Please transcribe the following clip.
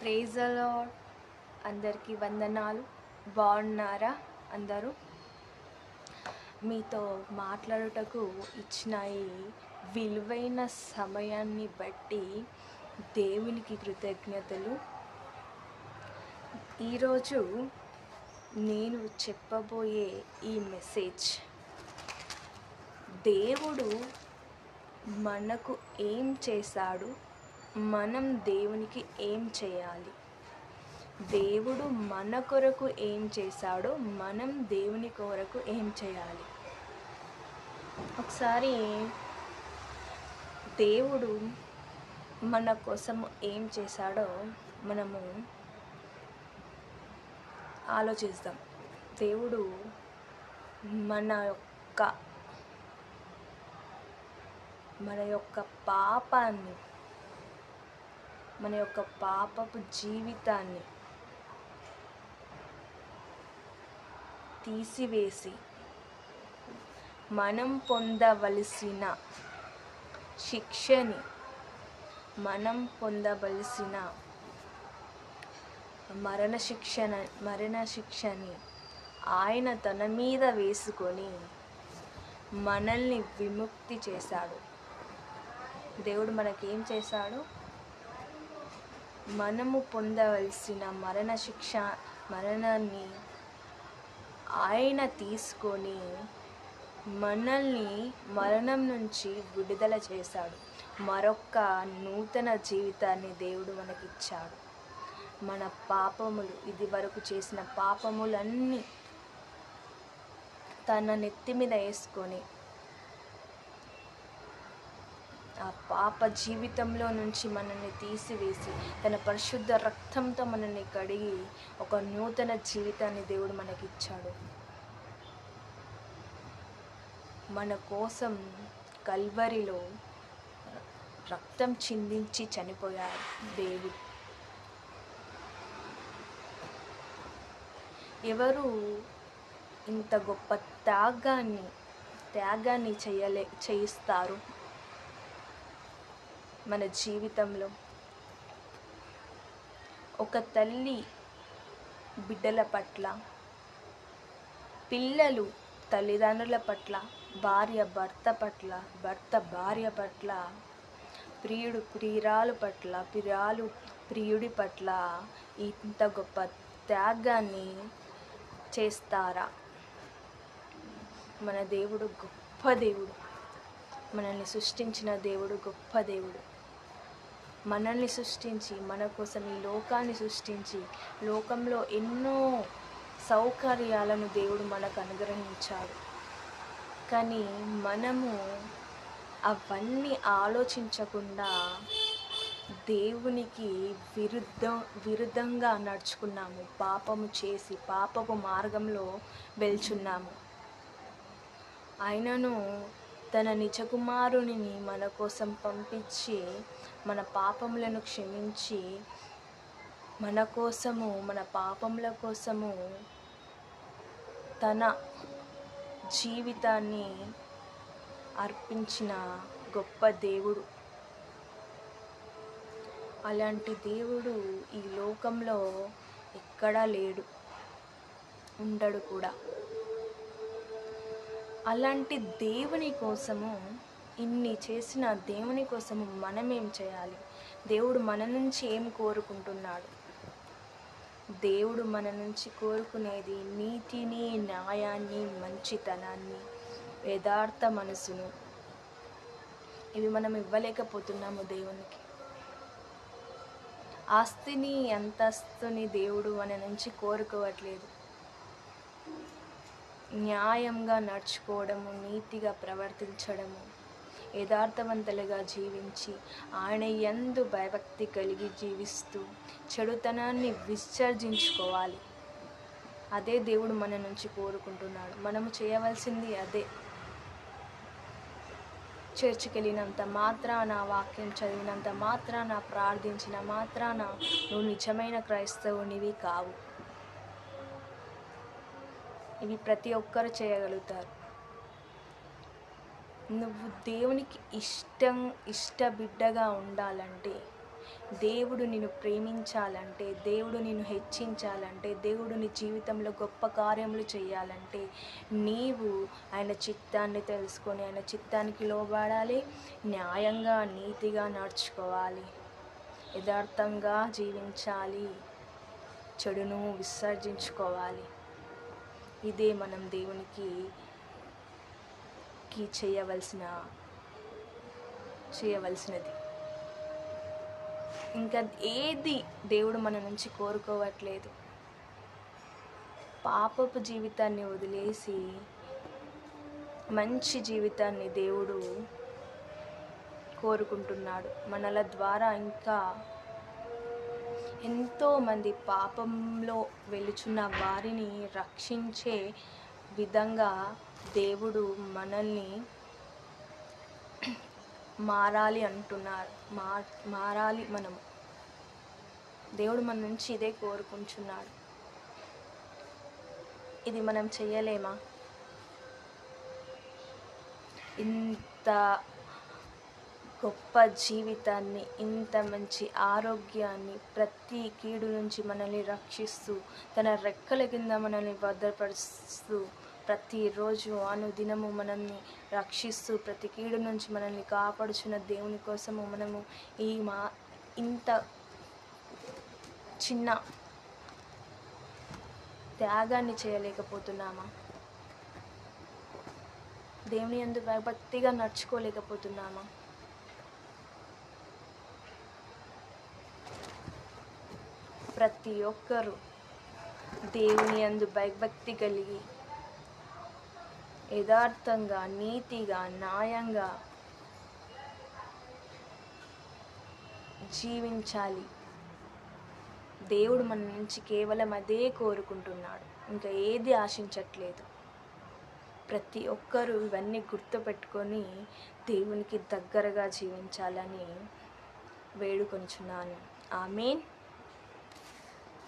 ప్రేజలో అందరికీ వందనాలు. బాగున్నారా అందరూ? మీతో మాట్లాడుటకు ఇచ్చిన ఈ విలువైన సమయాన్ని బట్టి దేవునికి కృతజ్ఞతలు. ఈరోజు నేను చెప్పబోయే ఈ మెసేజ్ దేవుడు మనకు ఏం చేశాడు? మనం దేవునికి ఏం చేయాలి? దేవుడు మన కొరకు ఏం చేశాడో మనం దేవుని కొరకు ఏం చేయాలి? ఒకసారి దేవుడు మన కోసం ఏం చేశాడో మనము ఆలోచిద్దాం దేవుడు మన యొక్క మన యొక్క పాపాన్ని మన యొక్క పాపపు జీవితాన్ని తీసివేసి మనం పొందవలసిన శిక్షని మనం పొందవలసిన మరణ శిక్షణ మరణ శిక్షని ఆయన తన మీద వేసుకొని మనల్ని విముక్తి చేశాడు. దేవుడు మనకేం చేశాడు? మనము పొందవలసిన మరణ శిక్ష మరణాన్ని ఆయన తీసుకొని మనల్ని మరణం నుంచి విడుదల చేశాడు. మరొక నూతన జీవితాన్ని దేవుడు మనకిచ్చాడు. మన పాపములు ఇది వరకు చేసిన పాపములన్నీ తన నెత్తి మీద వేసుకొని ఆ పాప జీవితంలో నుంచి మనల్ని తీసివేసి తన పరిశుద్ధ రక్తంతో మనల్ని కడిగి ఒక నూతన జీవితాన్ని దేవుడు మనకిచ్చాడు. మన కోసం కల్వరిలో రక్తం చిందించి చనిపోయాడు దేవుడు. ఎవరు ఇంత గొప్ప త్యాగాన్ని త్యాగాన్ని చేయలే చేయిస్తారు? మన జీవితంలో. ఒక తల్లి బిడ్డల పట్ల పిల్లలు తల్లిదండ్రుల పట్ల భార్య భర్త పట్ల భర్త భార్య పట్ల ప్రియుడు ప్రియురాలు పట్ల ప్రియాలు ప్రియుడి పట్ల ఇంత గొప్ప త్యాగాన్ని చేస్తారా? మన దేవుడు గొప్ప దేవుడు. మనల్ని సృష్టించిన దేవుడు గొప్ప దేవుడు. మనల్ని సృష్టించి మన కోసం ఈ లోకాన్ని సృష్టించి లోకంలో ఎన్నో సౌకర్యాలను దేవుడు మనకు అనుగ్రహించాడు. కానీ మనము అవన్నీ ఆలోచించకుండా దేవునికి విరుద్ధ విరుద్ధంగా నడుచుకున్నాము. పాపము చేసి పాపపు మార్గంలో వెళ్చున్నాము. ఆయనను తన నిజకుమారుని మన కోసం పంపించి మన పాపములను క్షమించి మన కోసము మన పాపముల కోసము తన జీవితాన్ని అర్పించిన గొప్ప దేవుడు. అలాంటి దేవుడు ఈ లోకంలో ఎక్కడా లేడు. ఉండడు కూడా. అలాంటి దేవుని కోసము ఇన్ని చేసిన దేవుని కోసము మనం ఏం చేయాలి? దేవుడు మన నుంచి ఏం కోరుకుంటున్నాడు? దేవుడు మన నుంచి కోరుకునేది నీతిని న్యాయాన్ని మంచితనాన్ని యథార్థ మనసును. ఇవి మనం ఇవ్వలేకపోతున్నాము దేవునికి. ఆస్తిని అంతస్తుని దేవుడు మన నుంచి కోరుకోవట్లేదు. న్యాయంగా నడుచుకోవడము నీతిగా ప్రవర్తించడము యథార్థవంతులుగా జీవించి ఆయన ఎందు భయభక్తి కలిగి జీవిస్తూ చెడుతనాన్ని విసర్జించుకోవాలి. అదే దేవుడు మన నుంచి కోరుకుంటున్నాడు. మనము చేయవలసింది అదే. చర్చికి వెళ్ళినంత మాత్రాన వాక్యం చదివినంత మాత్రాన ప్రార్థించిన మాత్రాన నువ్వు నిజమైన క్రైస్తవునివి కావు. ఇవి ప్రతి ఒక్కరు చేయగలుగుతారు. నువ్వు దేవునికి ఇష్టం ఇష్ట బిడ్డగా ఉండాలంటే దేవుడు నిన్ను ప్రేమించాలంటే దేవుడు నిన్ను హెచ్చించాలంటే దేవుడు నీ జీవితంలో గొప్ప కార్యములు చేయాలంటే నీవు ఆయన చిత్తాన్ని తెలుసుకొని ఆయన చిత్తానికి లోబడాలి న్యాయంగా నీతిగా నడుచుకోవాలి యథార్థంగా జీవించాలి చెడును విసర్జించుకోవాలి. ఇదే మనం దేవునికి కి చేయవలసిన చేయవలసినది. ఇంకా ఏది దేవుడు మన నుంచి కోరుకోవట్లేదు. పాపపు జీవితాన్ని వదిలేసి మంచి జీవితాన్ని దేవుడు కోరుకుంటున్నాడు. మనల ద్వారా ఇంకా ఎంతోమంది పాపంలో వెలుచున్న వారిని రక్షించే విధంగా దేవుడు మనల్ని మారాలి అంటున్నారు. మా మారాలి మనము. దేవుడు మన నుంచి ఇదే కోరుకుంటున్నాడు. ఇది మనం చేయలేమా? ఇంత గొప్ప జీవితాన్ని ఇంత మంచి ఆరోగ్యాన్ని ప్రతి కీడు నుంచి మనల్ని రక్షిస్తూ తన రెక్కల కింద మనల్ని భద్రపరుస్తూ ప్రతిరోజు అనుదినము మనల్ని రక్షిస్తూ ప్రతి కీడు నుంచి మనల్ని కాపాడుచున్న దేవుని కోసము మనము ఈ మా ఇంత చిన్న త్యాగాన్ని చేయలేకపోతున్నామా? దేవుని అందు భక్తిగా నడుచుకోలేకపోతున్నామా? ప్రతి ఒక్కరూ దేవుని అందు భయభక్తి కలిగి యథార్థంగా నీతిగా న్యాయంగా జీవించాలి. దేవుడు మన నుంచి కేవలం అదే కోరుకుంటున్నాడు. ఇంకా ఏది ఆశించట్లేదు. ప్రతి ఒక్కరూ ఇవన్నీ గుర్తుపెట్టుకొని దేవునికి దగ్గరగా జీవించాలని వేడుకొంచున్నాను. ఆమెన్.